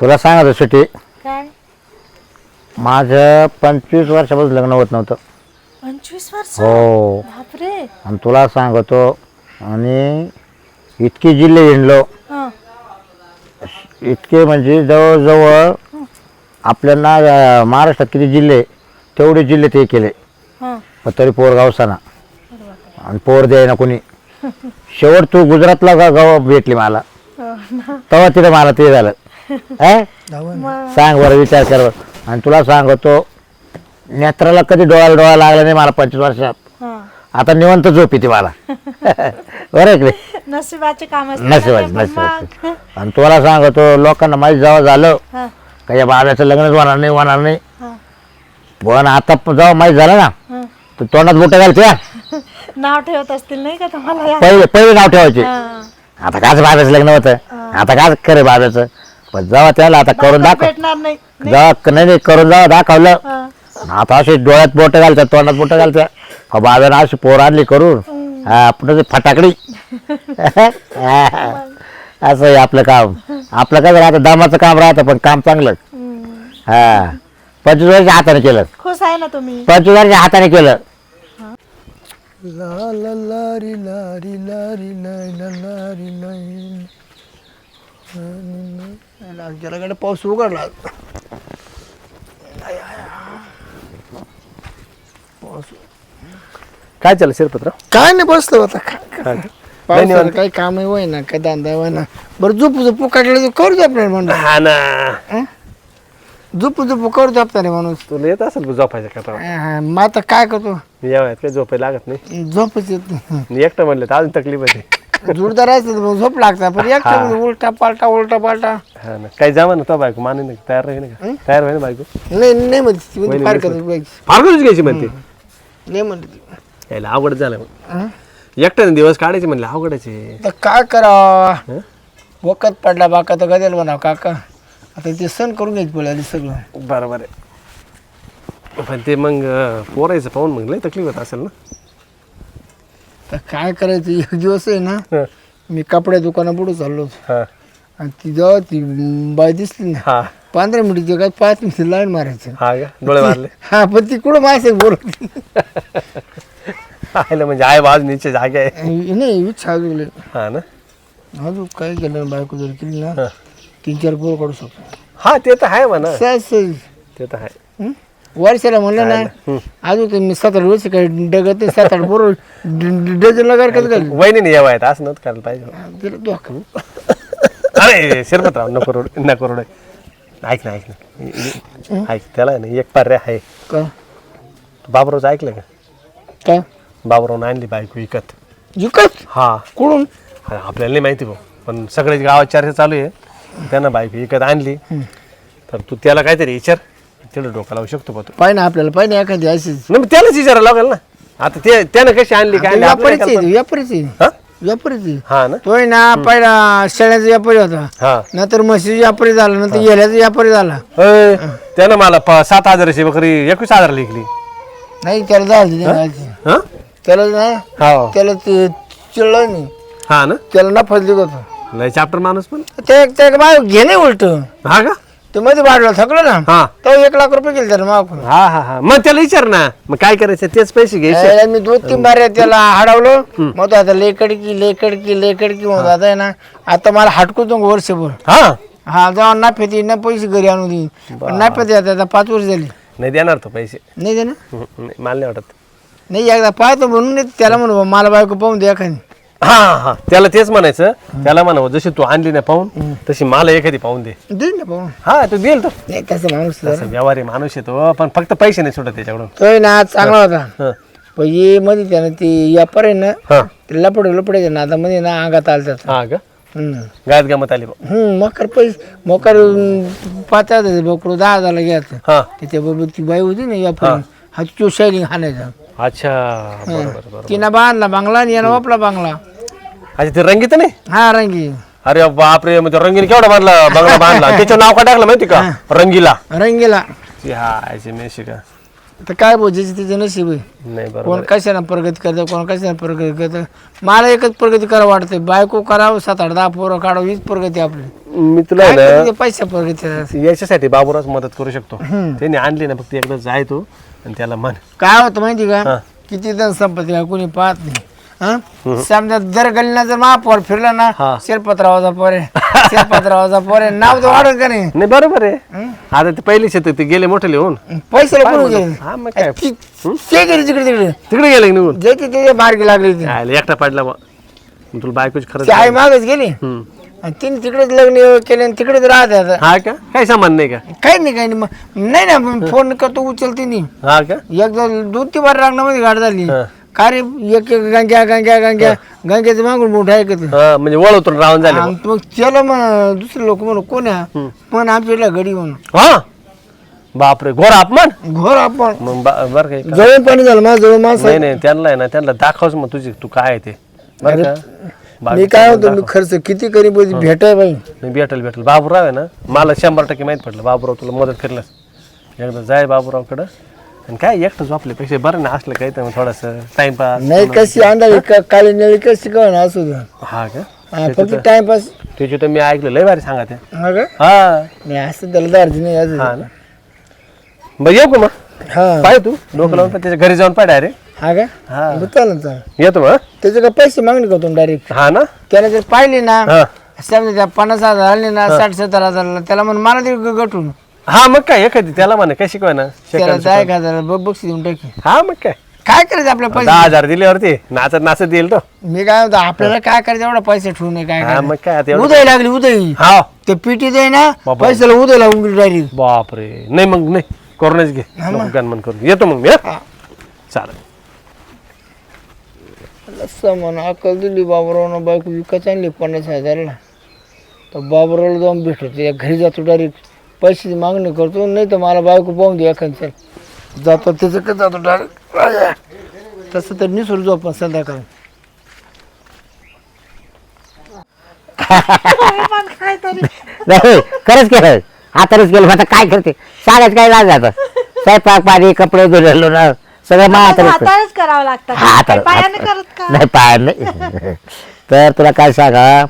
तुला सांगत सुट्टी काय? माझं पंचवीस वर्षापासून लग्न होत नव्हतं. पंचवीस वर्ष? हो. बापरे. आणि तुला सांगतो आणि इतके जिल्हे हिंडलो. हा. इतके म्हणजे जवळजवळ आपल्याला अं, महाराष्ट्रात किती जिल्हे तेवढे जिल्हे ते केले. हा. पण तरी पोर गावसाना. आणि पोर द्याय ना कोणी. शेवट तू गुजरातला गाव भेटली मला. हो ना. तेव्हा तिथे मला ते झालं. मग सांग बरं विचार कर बरं. आणि तुला सांगतो नेत्राला कधी डोळ्याला डोळा लागला नाही मला पंचवीस वर्षात. हा. आता निवंत झोप येते मला. बरं आहे की नाही? नशिबाचे काम असतात नशिबाचे ना ते, पण नशिबाचे. मग. आणि तुला सांगतो लोकांना माहीत जेव्हा झालं हा. का या बाब्याचं लग्नच होणार नाही होणार नाही. हा. पण आता प- जेव्हा माहीत झालं ना हा. तर तोंडात बोटं घालते हा. नाव ठेवत असतील नाही का तुम्हाला? या? पहिले पहिले नाव ठेवायचे. हा. आता काच बाब्याचं लग्न होतं. आता काच खरं बाब्याचं. पण जेव्हा त्याला आता करून दाखव. भेटणार नाही. जेव्हा नाही नाही करून जेव्हा दाखवलं. हा. आता असे डोळ्यात बोट घालतात तोंडात बोट घालतात. हा बाब्यानं अशी पोर आणली करून. हा ते फटाकडी. असं आहे आपलं काम. आपलं काय राहतं दामाचं काम राहतं पण काम चांगलं. हम्म. हा. पंचवीस वर्ष हाताने केलं. खुश आहे ना तुम्ही? पंचवीस वर्ष हाताने केलं. ला ला ला री ला री ला री ला ला ला री ला. री ला. जराकडे पाऊस उघडला काय चाललं शिरपत्र काय नाही बसलो आता. काय निवांत. काही काम होय ना काय धंदा होय ना बरं झोपू झोपू काढलं तर करू आपल्याला म्हणलं हा ना. झोपू झोपू करू आपल्याला माणूस तुला येत असेल बघ झोपायचं का हा, मग आता काय करतो? मी या वयात काही झोपायला लागत नाही? झोपच येत नाही. मी एकटं म्हणलं तर अजून तकलीफ होते. जोरदार असतं तर मग झोप लागता पण एक उलटा पालटा उलटा पालटा. हा ना. काही जमा ना तो बायको माने ना तयार राहील का? तयार होईल ना बायको? नाही नाही म्हणते ती म्हणते वहिनी फार. करते. फार करूच घ्यायची म्हणते. नाही म्हणते ती. यायला अवघड झालं मग. हं? एकट्याने दिवस काढायचे म्हणले अवघडाचे आता काय करावा हं? वखत पडला बाका तर गदेल म्हणा काका. आता ते सण करून घ्यायची पळाली सगळं. बरोबर आहे. पण ते मग अं, पोरायचं पाहून मग लय तकलीफ होत असेल ना? तर काय करायचं? एक दिवस आहे ना हं. मी कपड्या दुकानापुढे चाललो होतो. हा. आणि ती जेव्हा ती म, बाई दिसली ना हा. पंधरा मिनिटची काय पाच मिनिट लाईन मारायचं. हा का? डोळे मारले. हा पण ती कुठं माझ्या बोलत म्हणजे आहे बाजू नीचे जागे आहे. नाही इच्छा अजून हा ना? अजून काय केलं ना बायको जर केली ना हं. तीन चार पोरं काढू शकतो. हा ते तर आहे म्हणा. सहज सहज ते तर आहे. हं? वर्षाला म्हणलं ना. अजून तर मी सात आठ वर्ष काय डगत नाही सात आठ बरोबर डझन लगार कसं वहिनी या वयात असं नव्हतं करायला पाहिजे. तिला धोका. अरे शिरपतराव नको रोड नको रोड. ऐक ना ऐक ना. ऐक त्याला ना एक पर्याय आहे. का? बाबरोज ऐकलं का? काय बाबरावनं आणली बायको विकत विकत हा. कुठून? आपल्याला नाही माहिती भाऊ पण सगळ्याच गावात चर्चा चालू आहे. त्यानं बायको विकत आणली. तर तू त्याला काहीतरी विचार. तेवढं डोकं लावू शकतो बा तू. पाहिजे ना आपल्याला पाहिजे एखादी अशीच नाही मग त्यालाच विचारायला लागेल ना. आता ते त्यानं कशी आणली काय आणली, आपल्याला व्यापारीच कल्पना- व्यापारीच हा? व्यापारीच हा ना? तो ना पहिला शेळ्याचा व्यापारी होता. हा. नंतर म्हशीचा व्यापारी झाला नंतर येल्याचा व्यापारी झाला. अय, त्यानं मला प- सात हजाराची बकरी एकवीस हजार लिखली नाही त्याला झाली हा? त्याला ना हो. त्याला ते चिळलं नाही. हा ना? त्याला नफा दिला होता. लय चॅप्टर माणूस पण. ते ते बाय घे नाही उलट. हा का? ते मध्ये वाढलं थकलं ना? हा. तो एक लाख रुपये गेले त्याला मागून. हा हा हा. मग त्याला विचार ना. मग काय करायचं? तेच पैसे घ्यायचे मी दोन तीन बाऱ्या त्याला हडवलं. मग तो आता लेकडकी लेकडकी लेकडकी म्हणत आता आहे ना आता मला हटकू तो वर्षभर. हा? हा जेव्हा नाफ्यात येईन ना पैसे घरी आणून देईन. पण नाफ्यात येतात आता पाच वर्ष झाली. नाही देणार तो पैसे. नाही दे ना हम्म, नाही, मला नाही वाटत. नाही एकदा पाहतो म्हणून नाही त्याला म्हणू बा, मला बायको पाहून दे एखादी. हा हा. त्याला तेच म्हणायचं. त्याला म्हणावं जशी तू आणली ना पाहून तशी मला एखादी पाहून दे. दे ना पाहून. हा तू देईल तो. नाही तसं माणूस. तसा व्यवहारी माणूस येतो पण फक्त पैसे नाही सुटत त्याच्याकडून. तो ना चांगला होता. हा. पण ये मध्ये त्यानं ते व्यापार आहे ना हा. ते लपड लपडायचे ना आता मध्ये ना अंगात हा का? हम्म. गायत गमत आली बा. हम्म मकर पैसे मकर अं, पाच हजार बकरू दहा हजारला घ्यायचं हा. त्याच्याबरोबर ती बाई होती ना व्यापारी. हा. तो शायलिंग हाणायचा. अच्छा बरोबर बरोबर. तिनं बांधला बांगला आणि यानं वापला बांगला. अच्छा ते रंगीत नाही हा रंगी. अरे बापरे म्हणजे रंगीने केवढा बांधला बंगला बांधला. त्याचं नाव काय टाकलं माहिती का? रंगीला. रंगीला. हा मेशी का? तर काय बोलायची तिचं नशीब आहे. नाही बरोबर कोण कशानं प्रगती करतं कोण कशानं प्रगती करतं? मला एकच प्रगती करावं वाटते बायको करावं सात आठ दहा पोरं काढावं हीच प्रगती आपली. मी तुला आहे ना पैसे बघितले याच्यासाठी बाबूराच मदत करू शकतो. त्यांनी आणली ना फक्त एकदा जाय तू आणि त्याला म्हण. काय होतं माहिती हा. का? किती जण संपत्ती का कोणी पाहत नाही. हं? समजा जर गल्लीला जर महापौर फिरला ना हा. शेरपत्रावाचा पोरे शेरपत्रावाचा पोरे नाव तर वाढत का नाही? नाही बरोबर आहे. आता ते पहिले शेत ते गेले मोठे लिहून. पैसे कोण गेले? हा मग काय? ती- ते गेले तिकडे तिकडे. तिकडे गेले का निघून? जे ते ते मार्गी लागले ते एकटा पडला बा मग तुला बायकोच खरंच ते आई मागच गेली. हम्म. आणि तिने तिकडेच लग्न केले आणि तिकडेच राहते आता. हा का? काही सामान नाही का? काही नाही काही नाही. मग नाही ना मग फोन करतो उचलते नाही हा का? एकदा दोन तीन बार रांगणामध्ये गाड झाली. हा. का रे एक एक गंग्या गंग्या गंग्या गंग्याचं मागून मोठं ऐकत हा म्हणजे वळवतून राहून झाले आणि मग. त्याला मग दुसरे लोक म्हणून कोण पण आमच्या इथला गडी म्हणून. हा? बापरे घोर अपमान? घोर आपण मग बा- बरं काही का? जवळ पाणी झालं माझं जवळ माणसं नाही नाही त्यांना आहे ना त्यांना दाखवच मग तुझी तू काय आहे ते. बरं का? मी बाकी काय होतो मी खर्च किती करी पण भेटाय बाई. नाही भेटेल भेटेल. बाबूराव आहे ना मला शंभर टक्के माहीत पडलं बाबूराव तुला मदत करलंस एकदा जाय बाबूरावकडं. आणि काय एकटं झोपले पैसे बरं ना असलं काही तर थोडंसं टाइमपास नाही कशी अंदाज काळी निळी कशी का ना असू द्या हा का? हा, फक्त टाइमपास त्याची तर मी ऐकलं लय भारी सांगा ते. हा का? हा. नाही असं त्याला दार्जी नाही अजून हा ना. बरं येऊ का मग? हा. पाय तू डोकं लावून पाय, त्याच्या घरी जाऊन पाय रे हा का? हा. बरं, चालेल चालेल. येतो मग त्याचे का पैसे मागणी करतो डायरेक्ट हा ना. त्याला जर पाहिले ना हा. समजा त्या पन्नास हजार आले ना साठ सत्तर हजार त्याला म्हण मला ते ग- गटून हा मग काय? एखादी त्याला म्हणा काय शिकवाय ना? त्याला दहा एक हजार बघ बक्षीस देऊन टाकी. हा मग काय? काय करायचं आपल्या पैसे दहा हजार दिल्यावरती नाचत नाचत येईल तो. मी काय म्हणतो आपल्याला काय करायचं एवढा पैसे ठेवून नाही काय हा? मग काय आता एवढं उदय लागली उदय. हा. ते पिटी दे ना बाबा. पैशाला उदय लागून डायरेक्ट बापरे. नाही मग नाही. करूनच घे. गणमन करून. येतो मग मी हा? चालेल. म्हणा अक्कल दिली बाबरावनं बायको विकत आणली पन्नास हजारला. तर बाबरावला जाऊन भेटतो त्या घरी जातो डायरेक्ट पैशाची मागणी करतो नाही तर मला बायको पाहून दे एखाद जातो त्याचं काय जातो डायरेक्ट तसं तर निसरू जाऊ आपण संध्याकाळी पण नाही खरंच केलं हातानेच केलं मग आता काय करते? सांगायचं काय लाज जातं स्वयंपाक पाणी कपडे धुलेलो ना सगळं मा हातानेच केलं. हाताळच करावं लागतं. हा, हाताने काही पायाने करत का? नाही पाय नाही तर तुला काय सांगा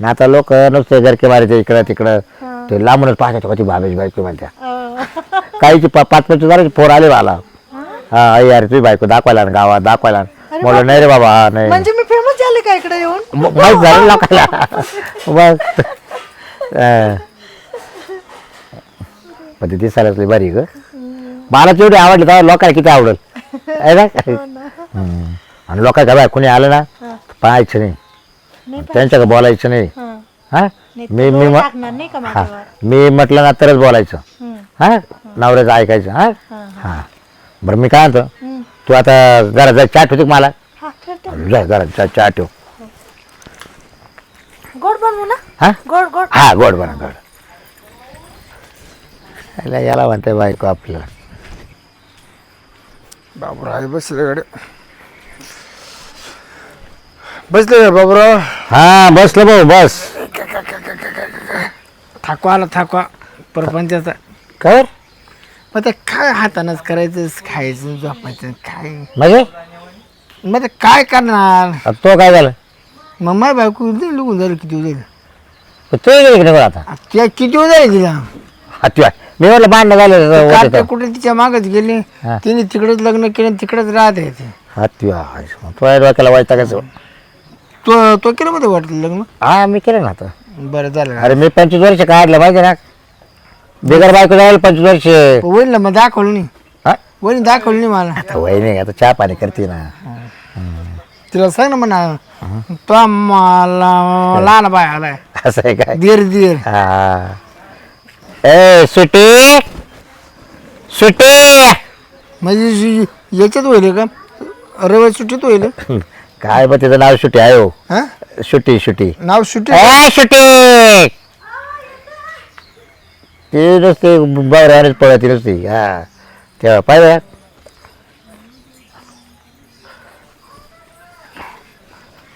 ना आता लोक नुसते गरके मारायचे इकडं तिकडं. ते लांबूनच पाहतात कधी बाबेची बायको म्हणत्या. काहीची पा- पाच पंचवीस जणांची पोर आले मला. हा? आई अरे तुझी बायको दाखवायला ना गावात दाखवायला ना. म्हणलं नाही रे बाबा हा, नाही. म्हणजे मी फेमस झाले का इकडे येऊन? म- माहीत झालं लोकांना. मग अं. पण ती दिसायला असली बरी ग. मला तेवढी आवडली तेव्हा लोकांना किती आवडल. आहे ना? हम्म. आणि लोकांना बाय कोणी आलं ना पाहायचं नाही. नाही त्यांच्याकडे बोलायचं नाही. हं. हा? नाही, मी मी डोळे म- टाकणार नाही का हा. माझ्यावर? मी म्हटलं ना तरच बोलायचं. हं, हा? नवऱ्याचं ऐकायचं हा? हं, हा. बरं मी काय म्हणतो? हं. तू आता घरात जाय चहा ठेवते का मला? हा ठेवते. घरात जा चहा ठेव. गोड बनवू ना? हा? गोड गोड. हा गोड बना गोड. याला याला म्हणते बायको आपल्याला. बाबूराव बसले गाडी. बसले का बाबूराव. हा बसलो भाऊ बस. थाकवा आला थाकवा. परपंचाचा. कर मग ते काय हातानंच करायचं खायचं झोपायचं काय? म्हणजे? मग ते काय करणार? आता तो काय झालं? मग माय बायको इथे निघून झालं किती जाईल तो गेले नाही आता. त्या किती जाईल तिला? हा तू आहे. मी म्हटलं भांडणं झालं काल होतं कुठे तिच्या मागच गेली? हा. तिने तिकडेच लग्न केलं तिकडेच राहते ती. हा तू आहे. तो आहे डोक्याला वाईट टाकायचं. तो तो केलं मध्ये वाटलं लग्न? हा मी केलं ना आता. बरं झालं अरे मी पंचवीस वर्ष काढलं माहिती ना? बिगर बायको जायला पंचवीस वर्ष. वहिनी मग दाखवलं नाही? हा? वहिनी दाखवलं नाही मला. आता वय नाही आता चहा पाणी करते ना. तिला सांग ना म्हणा तो मला लहान बाय आलाय. असं आहे काय? दीर दीर हा. ए सुटी. सुटी. म्हणजे जी- याच्यात होईल का? रविवारी सुट्टीत होईल? काय बघ तिचं नाव सुटी आहे हो. हा? सुटी सुटी नाव सुट्टी ए सुटी ते नुसते बघायलाच पळत नुसती. हा. तेव्हा पाहिजे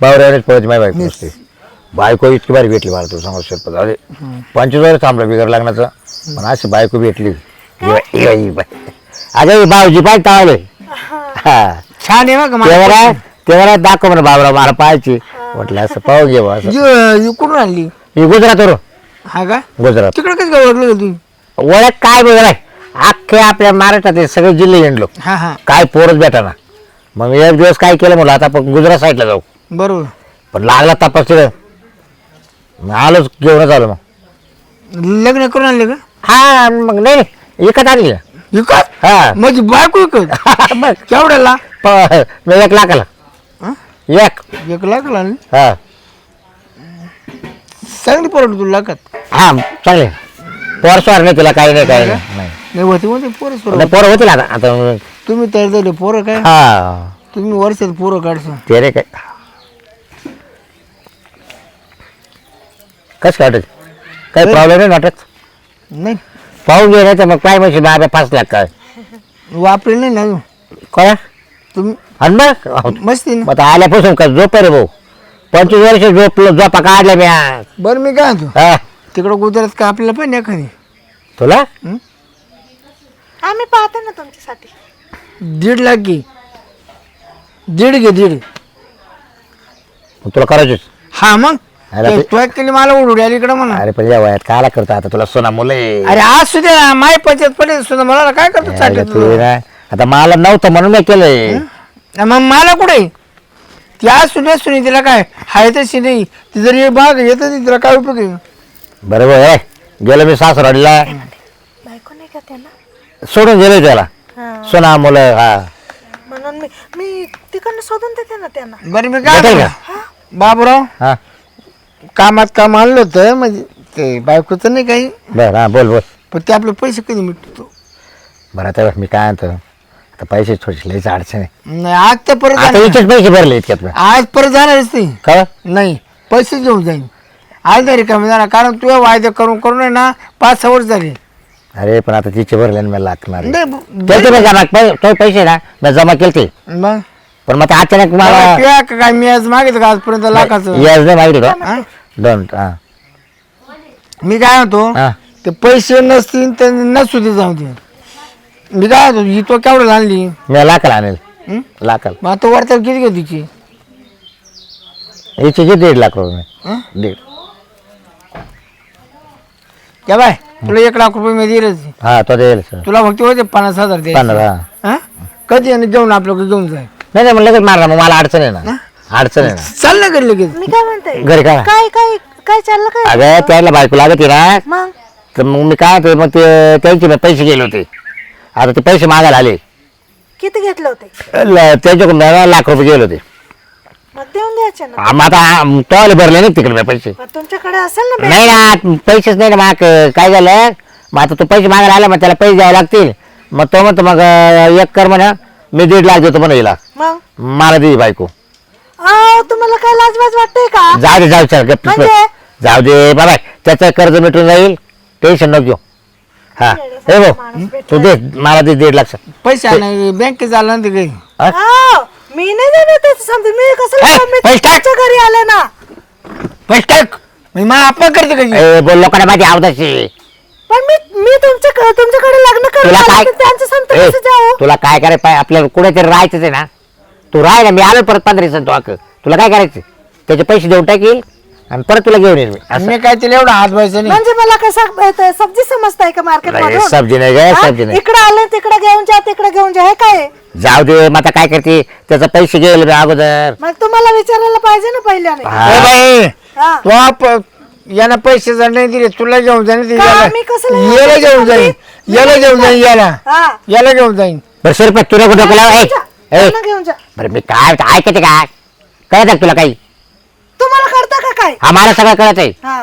बावऱ्यानेच पळत माझी बायको नुसती. बायको इतकी बारी भेटली मला तू सांगू शकतो अरे पंचवीस वर्ष थांबलं बिगर लग्नाचं. पण अशी बायको भेटली. ही- ही- ही. अगं ही भाऊजी पाय तावले? हा. छान आहे बघ तेव्हा तेव्हा दाखव म्हणा बाबरा मला पाहायची. म्हटलं असं पाहू घे बा असं. मला कुठून आणली? ही गुजरातवरून. हा का? गुजरात. तिकडे कसं काय ओळखलं का तू ओळख काय बघ अख्खे आपल्या महाराष्ट्रात हे सगळे जिल्हे हिंडलो. हा हा. काय पोरच भेटाना. मग मी एक दिवस काय केलं म्हणलं आता आपण गुजरात साईडला जाऊ. बरोबर. पण लागला तपास मग आलोच घेऊनच आलो मग. लग्न करून आणले का? हा मग नाही नाही, विकत आणली. विकत? हा. माझी बायको विकत? मग. केवढ्याला? प- मी एक लाखाला? एक. एक लाख आणली हा. चांगली परवड तुला लाखात हा चांगले. पोर स्वार नाही तिला काही नाही काही नाही. नाही. नाही होते होते पोरं सोड नाही, पोरं होतील आता आता तुम्ही तयार झाले पोरं काय? हा. तुम्ही वर्षात पोरं काढसा. ते रे काय? कसं वाटत काही प्रॉब्लेम नाही वाटत? नाही. पाहून घे नाही तर मग काय म्हणजे बाबा पाच लाख काय? वापरेल नाही ना अजून. काय? तुम्ही आणि मग? मस्ती ना. मग आता आल्यापासून का झोप रे भाऊ? पंचवीस वर्ष झोपलो झोपा काढल्या मी. बरं मी काय म्हणतो? तिकडं गुजरात का आपल्याला पण एखादी? तुला? आम्ही पाहतो ना तुमच्यासाठी. दीड लाख घे. दीड घे दीड. मग तुला करायचीच हा मग? अरे ते- तू केली मला उडू आली इकडं म्हणा अरे पण या वयात काला करतो आता तुला सोना मुलं. आहे. अरे आज सुद्धा ना माय पंचायत पडे सुद्धा मला. काय करतो अरे चाटत ते ना, आता मला नव्हतं म्हणून मी केलंय. मग मला कुठे? ती आज सुद्धा सुनी तिला काय हाय तशी नाही. ती जर बाग येत नाही तिला काय उपयोग आहे? बरोबर आहे. गेलो मी सासरवाडीला. बायको नाही का त्यांना सोडून गेलो त्याला. हा. सोना मुलं हा. म्हणून मी मी तिकडनं शोधून देते ना त्यांना. बरं मी काय भेटेल? बाबूराव हा. कामात काम आणलं होतं म्हणजे ते बायकोचं नाही काही. बर हा बोल बोल. पण ते आपले पैसे कधी मिटतो? बरं आता बघ, मी काय म्हणतो? आता पैसे थोडीशी लईच अडचण आहे. नाही आज तर परत आता जाणार. इथेच पैसे भरले इतक्यात मी. आज परत जाणारच नाही का? नाही पैसे घेऊन जाईन. आज तरी कमी जाणार कारण तुझ्या वायदे करून करून आहे ना पाच सहा वर्ष झाले. अरे पण आता तिचे भरले आणि मला लागणार आहे. नाही, ब- त्याचे मी जमा पै- तो पैसे ना मी जमा केलते. मग? पण मग ते अचानक मला का काय? मी आज मागितलं का आजपर्यंत लाखाचं? याज नाही माहिती का हा? दोन हा. मी काय म्हणतो हा. ते पैसे नसतील तर नसू दे जाऊ दे. मी म्हणतो ही तो केवढं आणली? मी लाखाला आणेल. हं? लाखाला मग आता वरतर किती घेऊ तिची? याचे किती दीड लाख रुपये हं? दीड. क्या बाय तुला एक लाख रुपये मी दिलेच. हा तो देईल सर. तुला फक्त होते पन्नास हजार दे पन्नास हा. कधी आणि घेऊन आपल्याकडे घेऊन जाय. नाही नाही मग लगेच मारला मग मला अडचण आहे ना अडचण आहे ना चाल ना घरी लगेच. मी काय म्हणते? घरी काय? काय काय काय चाललं काय? अगं त्याला बायको लागत आहे ना. मग? तर मग मी काय होतं मग ते त्यांचे मी पैसे गेले होते. आता ते पैसे मागायला आले. किती घेतले होते? ल- त्यांच्याकडून मला लाख रुपये गेले होते. मग देऊन द्यायचे ना. आम आता टॉयले भरले नाही तिकडे मी पैसे. मग तुमच्याकडे असेल ना नाही ना पैसेच नाही ना माग. काय झालं? मग आता तो पैसे मागायला आला मग त्याला पैसे द्यावे लागतील. मग तो म्हणतो मग अं, एक कर म्हणा. मी दीड लाख देतो म्हणा हिला. मग? मला दे बायको. अहो तुम्हाला काय लाजवाज वाटतंय का? जाऊ दे जाऊ चल गप्प म्हणजे? जाऊ दे बाबा त्याचं कर्ज मिटून जाईल. टेन्शन नको घेऊ. हा. हे भाऊ तू दे मला दे दीड लाख. पैसे आणाय बँकेत झाला ना ते काही हा? अहो, मी नाही देणार त्याचं समजा मी कसं मी पैसे टाक. तुमच्या घरी आले ना. पैसे टाक. मी मला आपण करते कधी ए, बोल लोकांना माझी आवदाची पण मी मी तुमच्या तुमच्याकडे लग्न तुला काय तर त्यांचं संत ए, कसं जाऊ? तुला काय करायचं पाय आपल्याला कुठेतरी राहायचंच आहे ना. तू राह ना मी आलो परत पंधरा दिवसांनी तू अक तुला काय करायचं? त्याचे पैसे देऊन टाकील? आणि परत तुला घेऊन येईल मी. असं मी काय तिला एवढा हात व्हायचा नाही. म्हणजे मला कसं सब्जी समजताय का मार्केट नाही, सब्जी नाही ग सब्जी नाही. इकडे आले तिकडे घेऊन जा तिकडे घेऊन जा हे काय? जाऊ दे मग आता काय करते? त्याचा पैसे गेले मी अगोदर. मग तुम्हाला विचारायला पाहिजे ना पहिल्याने. हा. ए बाई हा. तो आप- यानं पैसे जर नाही दिले तुला घेऊन जाईन ते का? याला. मी कसं नाही याला घेऊन जाईन? याला घेऊन जाईन याला. हा. याला घेऊन जाईन. बरं शिरपत तुला कुठं केलं घेऊन जा. ए. त्यांना घेऊन जा. बरं मी काय ऐकते काय कळत तुला काही? तुम्हाला कळतं का काय? हा मला सगळं कळत आहे. हा.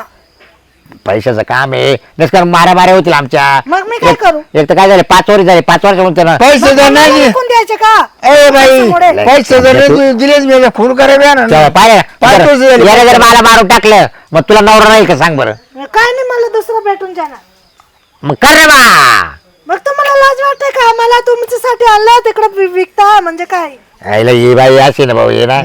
पैशाचं काम आहे. नसकर माऱ्या माऱ्या होतील आमच्या. मग मी काय एक- करू? एक तर काय झालं? पाच वर्ष झाले. पाच वर्ष म्हणतो ना. पैसे जर नाही. विकून द्यायचे का? ए बाई. पैसे जर नाही. दिले- दिलेच मी याला खून करावे ना. तेव्हा पाहिलं पाच वर्ष झाले. बरं, याने जर मला मारून टाकलं मग तुला नवरा नाही का? सांग बरं. काय नाही मला दुसरं भेटून जाणार. मग कर रे बा. मग तुम्हाला लाज वाटते का? मला तुमच्यासाठी आणलं तिकडे विकता म्हणजे काय? यायला ये बाई असे ना भाऊ ये ना.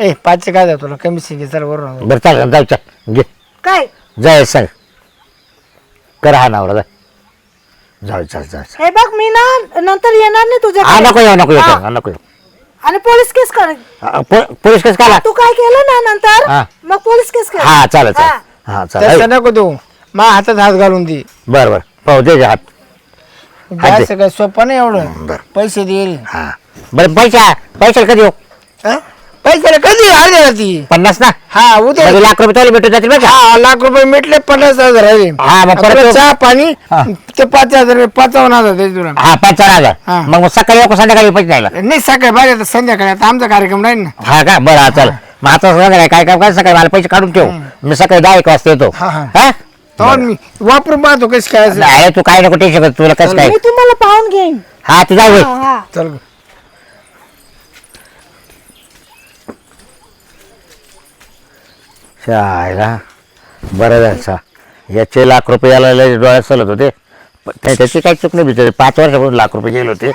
ए पाचशे काय द्या तुला कमी घे चल बरोबर बरं चाल जाऊ चल. घे. काय? जाय सांग. कर हा नवरा जा. जाऊ चल चल चल. हे बघ मी ना नंतर येणार नाही हा नको येऊ नको येऊ हा. हा, नको येऊ. आणि पोलीस केस कर. हा, पो- पोलीस केस काला तू काय केलं ना नंतर? हा. मग पोलीस केस कर. हा चालेल हा. चालेल. हा तसं चालेल नको देऊ. मा हातात हात घालून दे. बरं बरं. पाहू दे हात. हात दे. जायचं काय सोपं नाही एवढं. बरं. पैसे देईल. हा. बरं पैसा पैशाला कधी येऊ? हा? पैसे कधी आले ती? पन्नास ना? हा उद्या. लाख रुपये भेटून जातील बरं का? हा लाख रुपये मिटले पन्नास हजार हा, मग परत आपलं चहा पाणी हा. ते पाच हजार आहे, पंचावन्न हजार दे तुला. हा पाच चार हजार. मग मग सकाळी येऊ का संध्याकाळी पैसे द्यायला. नाही सकाळी बाहेर येतात संध्याकाळी. आता आमचा कार्यक्रम राहील ना? हा का? बरं हा चल. मग आता संध्याकाळी काय काय काय सकाळी मला पैसे काढून ठेव. मी सकाळी दहा एक वाजता येतो. हा, हा. हा? तर मी वापरून पाहतो कसं काय असेल. नाही तू काय नको टेन्शन तुला कसं काय मी तुम्हाला पाहून घेईन. हा तू जाऊ. चल. शाळा बरं झालं सा. याचे लाख रुपये याला लय डोळ्यात चालत होते. पण त्या- त्याची काही चूक नाही बिचारे. पाच वर्षापासून लाख रुपये गेले होते.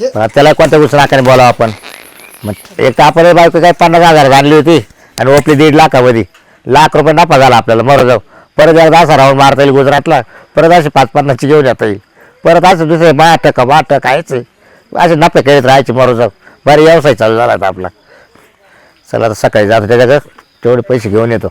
पण आता त्याला कोणत्या उसराकाने बोलावं आपण? मग एक तर आपण बायको काय पन्नास हजार आणली होती आणि ओपली दीड लाखामध्ये. लाख रुपये नफा झाला आपल्याला. मरो जाऊ. परत एकदा असा राहून मारता येईल गुजरातला. परत असे पाच पन्नासची घेऊन येता येईल. परत असं दुसरे बा टका बा टका कायच असे नफे खेळत राहायचे मरो जाऊ. बरं व्यवसाय चालू झाला आता आपला. चला आता सकाळी जातो त्याच्याकडे. तेवढे पैसे घेऊन येतो.